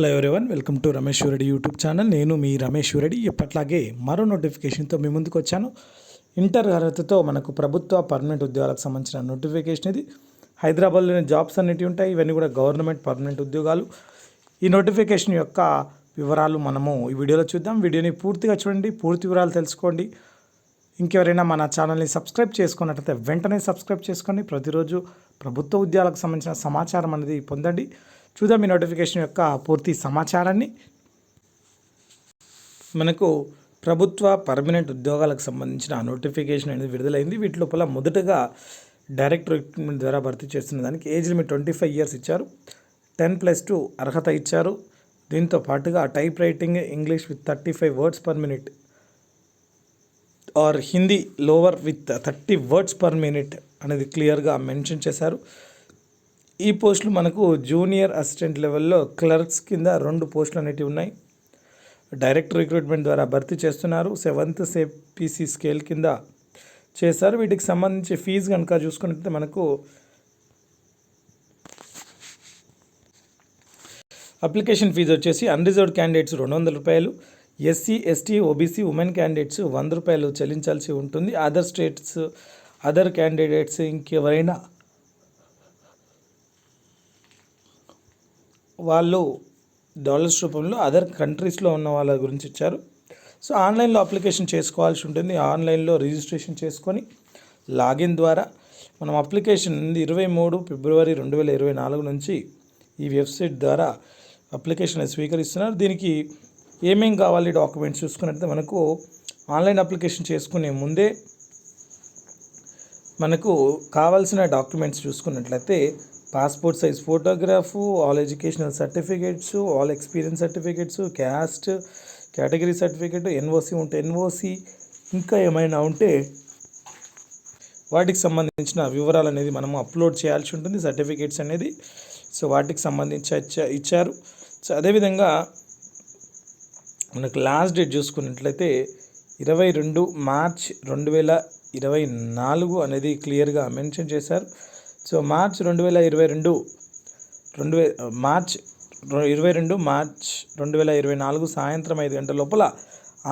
Hello everyone welcome to Ramesh Reddy YouTube channel నేను మీ రమేష్ రెడ్డి ఎప్పట్లాగే మరో నోటిఫికేషన్తో మీ ముందుకు వచ్చాను. ఇంటర్ అర్హతతో మనకు ప్రభుత్వ పర్మనెంట్ ఉద్యోగాలకు సంబంధించిన నోటిఫికేషన్ ఇది. హైదరాబాద్లోని జాబ్స్ అన్నిటి ఉంటాయి. ఇవన్నీ కూడా గవర్నమెంట్ పర్మనెంట్ ఉద్యోగాలు. ఈ నోటిఫికేషన్ యొక్క వివరాలు మనము ఈ వీడియోలో చూద్దాం. వీడియోని పూర్తిగా చూడండి. పూర్తి వివరాలు తెలుసుకోండి. ఇంకెవరైనా మన ఛానల్ని సబ్స్క్రైబ్ చేసుకున్నట్లయితే వెంటనే సబ్స్క్రైబ్ చేసుకోండి. ప్రతిరోజు ప్రభుత్వ ఉద్యోగాలకు సంబంధించిన సమాచారం అనేది పొందండి. చూద్దాం ఈ నోటిఫికేషన్ యొక్క పూర్తి సమాచారాన్ని. మనకు ప్రభుత్వ పర్మనెంట్ ఉద్యోగాలకు సంబంధించిన నోటిఫికేషన్ అనేది విడుదలైంది. వీటి లోపల మొదటగా డైరెక్ట్ రిక్రూట్మెంట్ ద్వారా భర్తీ చేస్తున్న దానికి age limit twenty five years ఇచ్చారు. టెన్ ప్లస్ టూ అర్హత ఇచ్చారు. దీంతో పాటుగా type writing English with thirty five words per minute or Hindi lower with thirty words per minute అనేది క్లియర్గా మెన్షన్ చేశారు. ఈ పోస్టులు మనకు జూనియర్ అసిస్టెంట్ లెవెల్లో క్లర్క్స్ కింద రెండు పోస్టులు అనేటివి ఉన్నాయి. డైరెక్ట్ రిక్రూట్మెంట్ ద్వారా భర్తీ చేస్తున్నారు. సెవెంత్ సేపీసీ స్కేల్ కింద చేశారు. వీటికి సంబంధించి ఫీజు కనుక చూసుకున్నట్లయితే మనకు అప్లికేషన్ ఫీజు వచ్చేసి అన్రిజర్వ్డ్ క్యాండిడేట్స్ రెండు వందల రూపాయలు SC ST OBC women candidates వంద రూపాయలు చెల్లించాల్సి ఉంటుంది. అదర్ స్టేట్స్ అదర్ క్యాండిడేట్స్ ఇంకెవరైనా వాళ్ళు డాలర్స్ రూపంలో అదర్ కంట్రీస్లో ఉన్న వాళ్ళ గురించి ఇచ్చారు. సో ఆన్లైన్లో అప్లికేషన్ చేసుకోవాల్సి ఉంటుంది. ఆన్లైన్లో రిజిస్ట్రేషన్ చేసుకొని లాగిన్ ద్వారా మనం అప్లికేషన్ ఇరవై మూడు ఫిబ్రవరి రెండు వేల ఇరవై నాలుగు నుంచి ఈ వెబ్సైట్ ద్వారా అప్లికేషన్ స్వీకరిస్తున్నారు. దీనికి ఏమేం కావాలి డాక్యుమెంట్స్ చూసుకున్నట్లయితే మనకు ఆన్లైన్ అప్లికేషన్ చేసుకునే ముందే మనకు కావాల్సిన డాక్యుమెంట్స్ చూసుకున్నట్లయితే passport size photograph all educational certificates all experience certificates caste category certificate NOC ఉంటే ఎన్ఓసి ఇంకా ఏమైనా ఉంటే వాటికి సంబంధించిన వివరాలు అనేది మనము అప్లోడ్ చేయాల్సి ఉంటుంది సర్టిఫికేట్స్ అనేది. సో వాటికి సంబంధించి ఇచ్చా- ఇచ్చారు. సో అదేవిధంగా మనకు లాస్ట్ డేట్ చూసుకున్నట్లయితే ఇరవై రెండు మార్చ్ రెండు వేల ఇరవై నాలుగు అనేది క్లియర్గా మెన్షన్ చేశారు. సో మార్చ్ రెండు వేల ఇరవై రెండు రెండు వే మార్చ్ ఇరవై రెండు మార్చ్ రెండు వేల ఇరవై నాలుగు సాయంత్రం ఐదు గంటల లోపల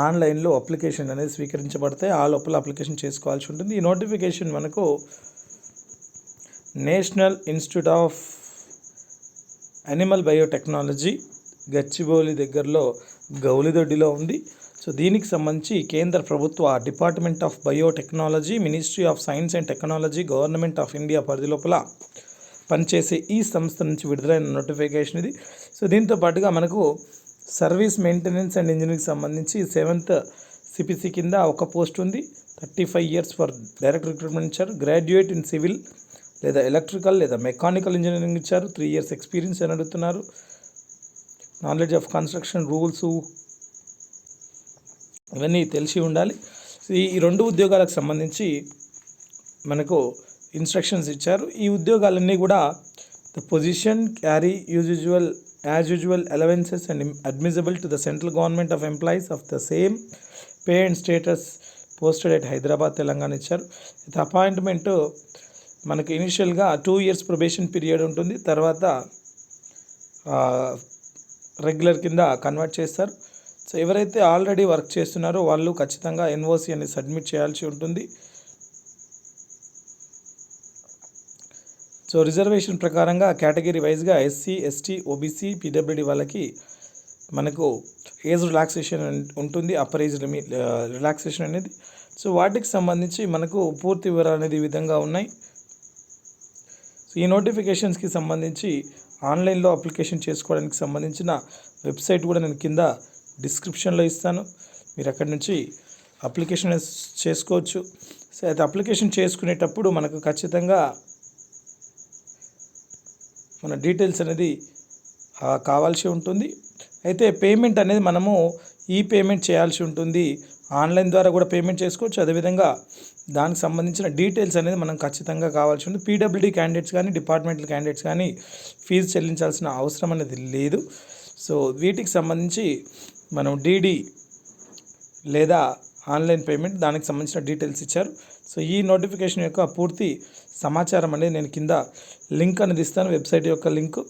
ఆన్లైన్లో అప్లికేషన్ అనేది స్వీకరించబడితే ఆ లోపల అప్లికేషన్ చేసుకోవాల్సి ఉంటుంది. ఈ నోటిఫికేషన్ మనకు National Institute of Animal Biotechnology Gachibowli దగ్గరలో గౌలిదొడ్డిలో ఉంది. సో దీనికి సంబంధించి కేంద్ర ప్రభుత్వ department of biotechnology ministry of science and technology government of India పరిధి లోపల పనిచేసే ఈ సంస్థ నుంచి విడుదలైన నోటిఫికేషన్ ఇది. సో దీంతో పాటుగా మనకు సర్వీస్ మెయింటెనెన్స్ అండ్ ఇంజనీరింగ్ సంబంధించి సెవెంత్ సిపిసి కింద ఒక పోస్ట్ ఉంది. Thirty five years for direct recruitment ఇచ్చారు. గ్రాడ్యుయేట్ ఇన్ సివిల్ లేదా ఎలక్ట్రికల్ లేదా మెకానికల్ ఇంజనీరింగ్ ఇచ్చారు. త్రీ ఇయర్స్ ఎక్స్పీరియన్స్ అని అడుగుతున్నారు. నాలెడ్జ్ ఆఫ్ కన్స్ట్రక్షన్ రూల్స్ ఇవన్నీ తెలిసి ఉండాలి. ఈ రెండు ఉద్యోగాలకు సంబంధించి మనకు ఇన్స్ట్రక్షన్స్ ఇచ్చారు. ఈ ఉద్యోగాలన్నీ కూడా the position carry use usual as usual allowances and admissible to the central government of employees of the same pay and status posted at Hyderabad Telangana ఇచ్చారు. ఇది అపాయింట్మెంట్ మనకి ఇనిషియల్గా టూ ఇయర్స్ ప్రొబేషన్ పీరియడ్ ఉంటుంది. తర్వాత regular కింద convert చేస్తారు. So ఎవరైతే already work చేస్తున్నారో వాళ్ళు ఖచ్చితంగా ఎన్ఓసి అనేది సబ్మిట్ చేయాల్సి ఉంటుంది. సో రిజర్వేషన్ ప్రకారంగా కేటగిరీ వైజ్గా ఎస్సీ ఎస్టీ ఓబీసీ పీడబ్ల్యూడి వాళ్ళకి మనకు ఏజ్ రిలాక్సేషన్ ఉంటుంది అప్పర్ ఏజ్ రిలాక్సేషన్ అనేది. సో వాటికి సంబంధించి మనకు పూర్తి వివరాలు అనేది ఈ విధంగా ఉన్నాయి. సో ఈ నోటిఫికేషన్స్కి సంబంధించి ఆన్లైన్లో అప్లికేషన్ చేసుకోవడానికి సంబంధించిన వెబ్సైట్ కూడా నేను కింద డిస్క్రిప్షన్లో ఇస్తాను. మీరు అక్కడి నుంచి అప్లికేషన్ చేసుకోవచ్చు. సో అయితే అప్లికేషన్ చేసుకునేటప్పుడు మనకు ఖచ్చితంగా మన డీటెయిల్స్ అనేది కావాల్సి ఉంటుంది. అయితే పేమెంట్ అనేది మనము ఈ పేమెంట్ చేయాల్సి ఉంటుంది. ఆన్లైన్ ద్వారా కూడా పేమెంట్ చేసుకోవచ్చు. అదేవిధంగా దానికి సంబంధించిన డీటెయిల్స్ అనేది మనం ఖచ్చితంగా కావాల్సి ఉంటుంది. పీడబ్ల్యూడీ క్యాండిడేట్స్ కానీ డిపార్ట్మెంటల్ క్యాండిడేట్స్ కానీ ఫీజు చెల్లించాల్సిన అవసరం అనేది లేదు. సో వీటికి సంబంధించి మనం డీడీ లేదా ఆన్లైన్ పేమెంట్ దానికి సంబంధించిన డీటెయిల్స్ ఇచ్చారు. సో ఈ నోటిఫికేషన్ యొక్క పూర్తి సమాచారం అనేది నేను కింద లింక్ అనేది ఇస్తాను వెబ్సైట్ యొక్క లింక్.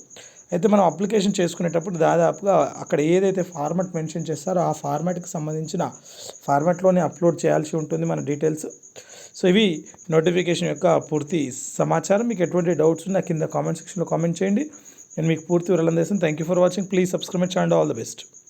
అయితే మనం అప్లికేషన్ చేసుకునేటప్పుడు దాదాపుగా అక్కడ ఏదైతే ఫార్మాట్ మెన్షన్ చేస్తారో ఆ ఫార్మాట్కి సంబంధించిన ఫార్మాట్లోనే అప్లోడ్ చేయాల్సి ఉంటుంది మన డీటెయిల్స్. సో ఇవి నోటిఫికేషన్ యొక్క పూర్తి సమాచారం. మీకు ఎటువంటి డౌట్స్ ఉన్నా కింద కామెంట్ సెక్షన్లో కామెంట్ చేయండి. నేను మీకు పూర్తి వివరాలు అందిస్తాను. Thank you for watching please subscribe and all the best